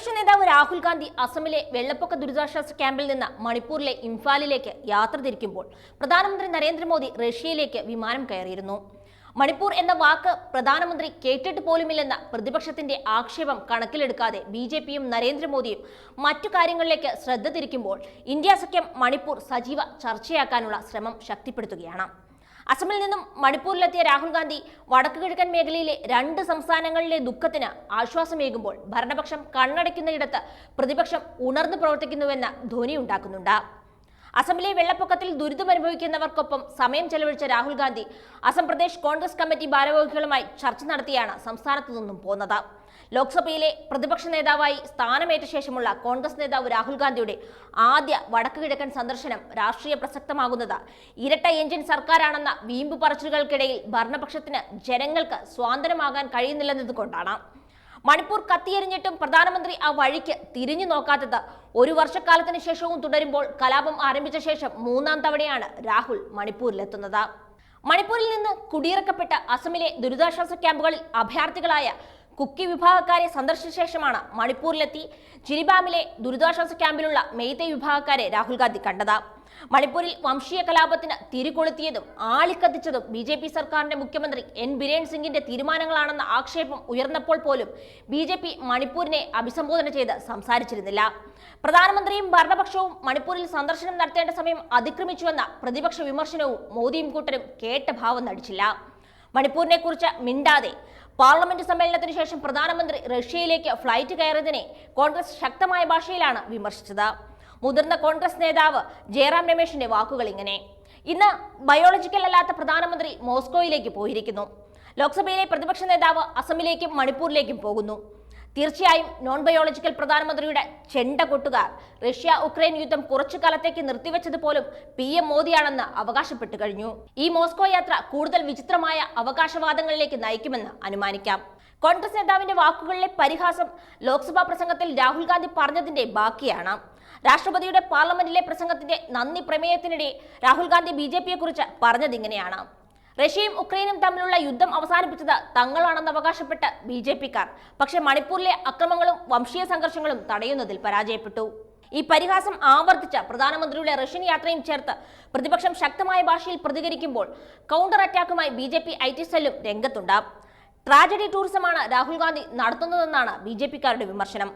പ്രതിപക്ഷ നേതാവ് രാഹുൽ ഗാന്ധി അസമിലെ വെള്ളപ്പൊക്ക ദുരിതാശ്വാസ ക്യാമ്പിൽ നിന്ന് മണിപ്പൂരിലെ ഇംഫാലിലേക്ക് യാത്ര തിരിക്കുമ്പോൾ പ്രധാനമന്ത്രി നരേന്ദ്രമോദി റഷ്യയിലേക്ക് വിമാനം കയറിയിരുന്നു. മണിപ്പൂർ എന്ന വാക്ക് പ്രധാനമന്ത്രി കേട്ടിട്ട് പോലുമില്ലെന്ന പ്രതിപക്ഷത്തിന്റെ ആക്ഷേപം കണക്കിലെടുക്കാതെ ബി ജെ പിയും നരേന്ദ്രമോദിയും മറ്റു കാര്യങ്ങളിലേക്ക് ശ്രദ്ധ തിരിക്കുമ്പോൾ ഇന്ത്യ സഖ്യം മണിപ്പൂർ സജീവ ചർച്ചയാക്കാനുള്ള ശ്രമം ശക്തിപ്പെടുത്തുകയാണ്. അസമിൽ നിന്നും മണിപ്പൂരിലെത്തിയ രാഹുൽ ഗാന്ധി വടക്കു കിഴക്കൻ മേഖലയിലെ രണ്ട് സംസ്ഥാനങ്ങളിലെ ദുഃഖത്തിന് ആശ്വാസമേകുമ്പോൾ ഭരണപക്ഷം കണ്ണടയ്ക്കുന്നയിടത്ത് പ്രതിപക്ഷം ഉണർന്നു പ്രവർത്തിക്കുന്നുവെന്ന ധ്വനിയുണ്ടാക്കുന്നുണ്ട് അസമിലെ വെള്ളപ്പൊക്കത്തിൽ ദുരിതമനുഭവിക്കുന്നവർക്കൊപ്പം സമയം ചെലവഴിച്ച രാഹുൽ ഗാന്ധി അസം പ്രദേശ് കോൺഗ്രസ് കമ്മിറ്റി ഭാരവാഹികളുമായി ചർച്ച നടത്തിയാണ് സംസ്ഥാനത്തു നിന്നും പോന്നത്. ലോക്സഭയിലെ പ്രതിപക്ഷ നേതാവായി സ്ഥാനമേറ്റ ശേഷമുള്ള കോൺഗ്രസ് നേതാവ് രാഹുൽ ഗാന്ധിയുടെ ആദ്യ വടക്കു കിഴക്കൻ സന്ദർശനം രാഷ്ട്രീയ പ്രസക്തമാകുന്നത്. ഇരട്ട എഞ്ചിൻ സർക്കാരാണെന്ന വീമ്പ് പറച്ചിലുകൾക്കിടയിൽ ഭരണപക്ഷത്തിന് ജനങ്ങൾക്ക് സ്വാതന്ത്ര്യമാകാൻ കഴിയുന്നില്ലെന്നതുകൊണ്ടാണ്. മണിപ്പൂർ കത്തിയെരിഞ്ഞിട്ടും പ്രധാനമന്ത്രി ആ വഴിക്ക് തിരിഞ്ഞു നോക്കാത്തത് ഒരു വർഷക്കാലത്തിന് ശേഷവും തുടരുമ്പോൾ കലാപം ആരംഭിച്ച ശേഷം മൂന്നാം തവണയാണ് രാഹുൽ മണിപ്പൂരിലെത്തുന്നത്. മണിപ്പൂരിൽ നിന്ന് കുടിയിറക്കപ്പെട്ട അസമിലെ ദുരിതാശ്വാസ ക്യാമ്പുകളിൽ അഭയാർത്ഥികളായ കുക്കി വിഭാഗക്കാരെ സന്ദർശിച്ച ശേഷമാണ് മണിപ്പൂരിലെത്തി ജിരിബാമിലെ ദുരിതാശ്വാസ ക്യാമ്പിലുള്ള മെയ്തേ വിഭാഗക്കാരെ രാഹുൽ ഗാന്ധി കണ്ടത്. മണിപ്പൂരിൽ വംശീയ കലാപത്തിന് തിരികൊളുത്തിയതും ആളിക്കത്തിച്ചതും ബി ജെ പി സർക്കാരിന്റെ മുഖ്യമന്ത്രി എൻ ബിരേൻ സിംഗിന്റെ തീരുമാനങ്ങളാണെന്ന ആക്ഷേപം ഉയർന്നപ്പോൾ പോലും ബി ജെ പി മണിപ്പൂരിനെ അഭിസംബോധന ചെയ്ത് സംസാരിച്ചിരുന്നില്ല. പ്രധാനമന്ത്രിയും ഭരണപക്ഷവും മണിപ്പൂരിൽ സന്ദർശനം നടത്തേണ്ട സമയം അതിക്രമിച്ചുവെന്ന പ്രതിപക്ഷ വിമർശനവും മോദിയും കൂട്ടരും കേട്ട ഭാവം നടിച്ചില്ല. മണിപ്പൂരിനെ കുറിച്ച് മിണ്ടാതെ പാർലമെന്റ് സമ്മേളനത്തിന് ശേഷം പ്രധാനമന്ത്രി റഷ്യയിലേക്ക് ഫ്ലൈറ്റ് കയറിയതിനെ കോൺഗ്രസ് ശക്തമായ ഭാഷയിലാണ് വിമർശിച്ചത്. മുതിർന്ന കോൺഗ്രസ് നേതാവ് ജയറാം രമേശിന്റെ വാക്കുകൾ ഇങ്ങനെ. ഇന്ന് ബയോളജിക്കൽ അല്ലാത്ത പ്രധാനമന്ത്രി മോസ്കോയിലേക്ക് പോയിരിക്കുന്നു. ലോക്സഭയിലെ പ്രതിപക്ഷ നേതാവ് അസമിലേക്കും മണിപ്പൂരിലേക്കും പോകുന്നു. തീർച്ചയായും നോൺ ബയോളജിക്കൽ പ്രധാനമന്ത്രിയുടെ ചെണ്ട കൊട്ടുക. റഷ്യ ഉക്രൈൻ യുദ്ധം കുറച്ചു കാലത്തേക്ക് നിർത്തിവെച്ചത് പോലും പി എം മോദിയാണെന്ന് അവകാശപ്പെട്ടു കഴിഞ്ഞു. ഈ മോസ്കോ യാത്ര കൂടുതൽ വിചിത്രമായ അവകാശവാദങ്ങളിലേക്ക് നയിക്കുമെന്ന് അനുമാനിക്കാം. കോൺഗ്രസ് നേതാവിന്റെ വാക്കുകളിലെ പരിഹാസം ലോക്സഭാ പ്രസംഗത്തിൽ രാഹുൽ ഗാന്ധി പറഞ്ഞതിന്റെ ബാക്കിയാണ്. രാഷ്ട്രപതിയുടെ പാർലമെന്റിലെ പ്രസംഗത്തിന്റെ നന്ദി പ്രമേയത്തിനിടെ രാഹുൽ ഗാന്ധി ബി ജെ പിയെ കുറിച്ച് പറഞ്ഞതിങ്ങനെയാണ്. റഷ്യയും ഉക്രൈനും തമ്മിലുള്ള യുദ്ധം അവസാനിപ്പിച്ചത് തങ്ങളാണെന്ന് അവകാശപ്പെട്ട ബി ജെ പിക്കാർ. പക്ഷേ മണിപ്പൂരിലെ അക്രമങ്ങളും വംശീയ സംഘർഷങ്ങളും തടയുന്നതിൽ പരാജയപ്പെട്ടു. ഈ പരിഹാസം ആവർത്തിച്ച പ്രധാനമന്ത്രിയുടെ റഷ്യൻ യാത്രയും ചേർത്ത് പ്രതിപക്ഷം ശക്തമായ ഭാഷയിൽ പ്രതികരിക്കുമ്പോൾ counter അറ്റാക്കുമായി B J P I T സെല്ലും രംഗത്തുണ്ടാകും ട്രാജഡി ടൂറിസമാണ് രാഹുൽ ഗാന്ധി നടത്തുന്നതെന്നാണ് ബി ജെ പിക്കാരുടെ വിമർശനം.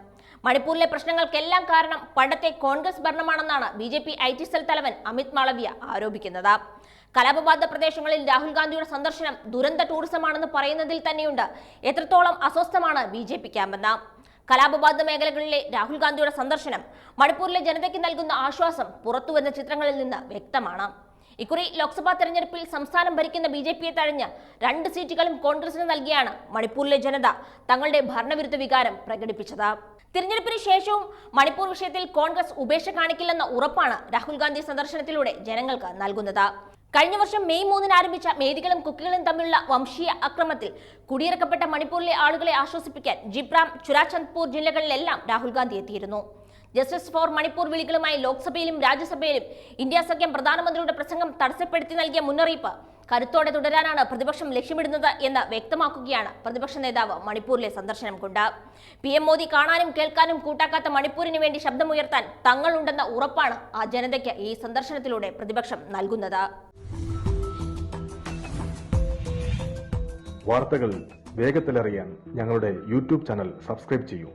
മണിപ്പൂരിലെ പ്രശ്നങ്ങൾക്കെല്ലാം കാരണം പണ്ടത്തെ Congress ഭരണമാണെന്നാണ് B J P I T cell തലവൻ അമിത് മാളവ്യ ആരോപിക്കുന്നത്. കലാപബാധ പ്രദേശങ്ങളിൽ രാഹുൽ ഗാന്ധിയുടെ സന്ദർശനം ദുരന്ത ടൂറിസമാണെന്ന് പറയുന്നതിൽ തന്നെയുണ്ട്. എത്രത്തോളം അസ്വസ്ഥമാണ് ബി ജെ പി ക്യാമ്പെന്ന. കലാപബാധ മേഖലകളിലെ രാഹുൽ ഗാന്ധിയുടെ സന്ദർശനം മണിപ്പൂരിലെ ജനതയ്ക്ക് നൽകുന്ന ആശ്വാസം പുറത്തുവരുന്ന ചിത്രങ്ങളിൽ നിന്ന് വ്യക്തമാണ്. ഇക്കുറി ലോക്സഭാ തെരഞ്ഞെടുപ്പിൽ സംസ്ഥാനം ഭരിക്കുന്ന ബി ജെ പിയെ തഴഞ്ഞ് രണ്ട് സീറ്റുകളും കോൺഗ്രസിന് നൽകിയാണ് മണിപ്പൂരിലെ ജനത തങ്ങളുടെ ഭരണവിരുദ്ധ വികാരം പ്രകടിപ്പിച്ചത്. തിരഞ്ഞെടുപ്പിന് ശേഷവും മണിപ്പൂർ വിഷയത്തിൽ കോൺഗ്രസ് ഉപേക്ഷ കാണിക്കില്ലെന്ന ഉറപ്പാണ് രാഹുൽ ഗാന്ധി സന്ദർശനത്തിലൂടെ ജനങ്ങൾക്ക് നൽകുന്നത്. കഴിഞ്ഞ വർഷം മെയ് മൂന്നിന് ആരംഭിച്ച മേദികളും കുക്കികളും തമ്മിലുള്ള വംശീയ അക്രമത്തിൽ കുടിയിറക്കപ്പെട്ട മണിപ്പൂരിലെ ആളുകളെ ആശ്വസിപ്പിക്കാൻ ജിബ്രാം ചുരാചന്ദ്പൂർ ജില്ലകളിലെല്ലാം രാഹുൽ ഗാന്ധി എത്തിയിരുന്നു. ജസ്റ്റിസ് ഫോർ മണിപ്പൂർ വിളികളുമായി ലോക്സഭയിലും രാജ്യസഭയിലും ഇന്ത്യ സഖ്യം പ്രധാനമന്ത്രിയുടെ പ്രസംഗം തടസ്സപ്പെടുത്തി നൽകിയ മുന്നറിയിപ്പ് കരുത്തോടെ തുടരാനാണ് പ്രതിപക്ഷം ലക്ഷ്യമിടുന്നത് എന്ന് വ്യക്തമാക്കുകയാണ് പ്രതിപക്ഷ നേതാവ് മണിപ്പൂരിലെ സന്ദർശനം കൊണ്ട്. പി എം മോദി കാണാനും കേൾക്കാനും കൂട്ടാക്കാത്ത മണിപ്പൂരിന് വേണ്ടി ശബ്ദമുയർത്താൻ തങ്ങളുണ്ടെന്ന ഉറപ്പാണ് ആ ജനതയ്ക്ക് ഈ സന്ദർശനത്തിലൂടെ പ്രതിപക്ഷം നൽകുന്നത്. വാർത്തകൾ വേഗത്തിലറിയാൻ ഞങ്ങളുടെ യൂട്യൂബ് ചാനൽ സബ്സ്ക്രൈബ് ചെയ്യൂ.